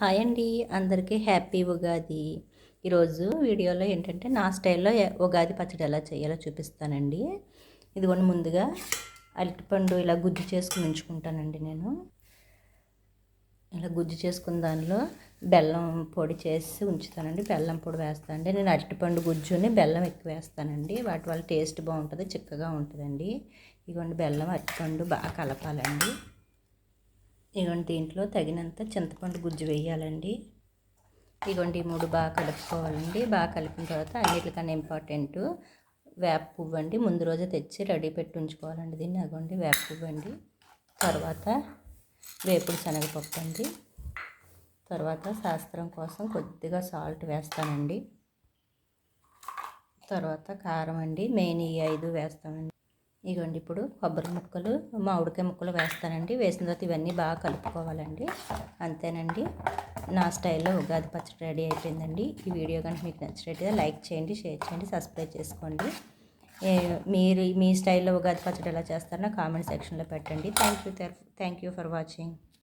Hi అండి. అందరికీ happy Ugadi. ఈరోజు వీడియోలో ఏంటంటే నా స్టైల్లో ఉగాది పచ్చడి ఎలా చేయాలో చూపిస్తానండి. ఇదిగోండి ముందుగా అరటిపండు ఇలా గుజ్జు చేసుకుని ఉంచుకుంటానండి నేను. ఇలా గుజ్జు చేసుకున్న దానిలో బెల్లం పొడి చేసి ఉంచుతానండి. బెల్లం పొడి వేస్తానండి నేను అరటిపండు గుజ్జుని బెల్లం ఎక్కువ వేస్తానండి. వాటి వల్ల టేస్ట్ బాగుంటుంది చిక్కగా ఉంటుందండి. ఇదిగోండి బెల్లం అరటిపండు బాగా కలపాలండి. ఇగోండి దీంట్లో తగినంత చింతపండు గుజ్జు వేయాలండి. ఇగోండి మూడు బాగా కలుపుకోవాలండి. బాగా కలిపిన తర్వాత అన్నిటికన్నా ఇంపార్టెంట్ వేప పువ్వు అండి. ముందు రోజే తెచ్చి రెడీ పెట్టి ఉంచుకోవాలండి దీన్ని. అగోండి వేప పువ్వు అండి. తర్వాత వేపుడు శనగపప్పు అండి. తర్వాత శాస్త్రం కోసం కొద్దిగా సాల్ట్ వేస్తానండి. తర్వాత కారం అండి. మెయిన్ ఈ ఐదు వేస్తామండి ఇగోండి ఇప్పుడు కొబ్బరి ముక్కలు మామిడికాయ ముక్కలు వేస్తానండి. వేసిన తర్వాత ఇవన్నీ బాగా కలుపుకోవాలండి. అంతేనండి. నా స్టైల్లో ఉగాది పచ్చడి రెడీ అయిపోయిందండి. ఈ వీడియో కనుక మీకు నచ్చినట్టుగా లైక్ చేయండి షేర్ చేయండి సబ్స్క్రైబ్ చేసుకోండి. మీరు మీ స్టైల్లో ఉగాది పచ్చడి ఎలా చేస్తారో కామెంట్ సెక్షన్లో పెట్టండి. Thank you thank you for watching.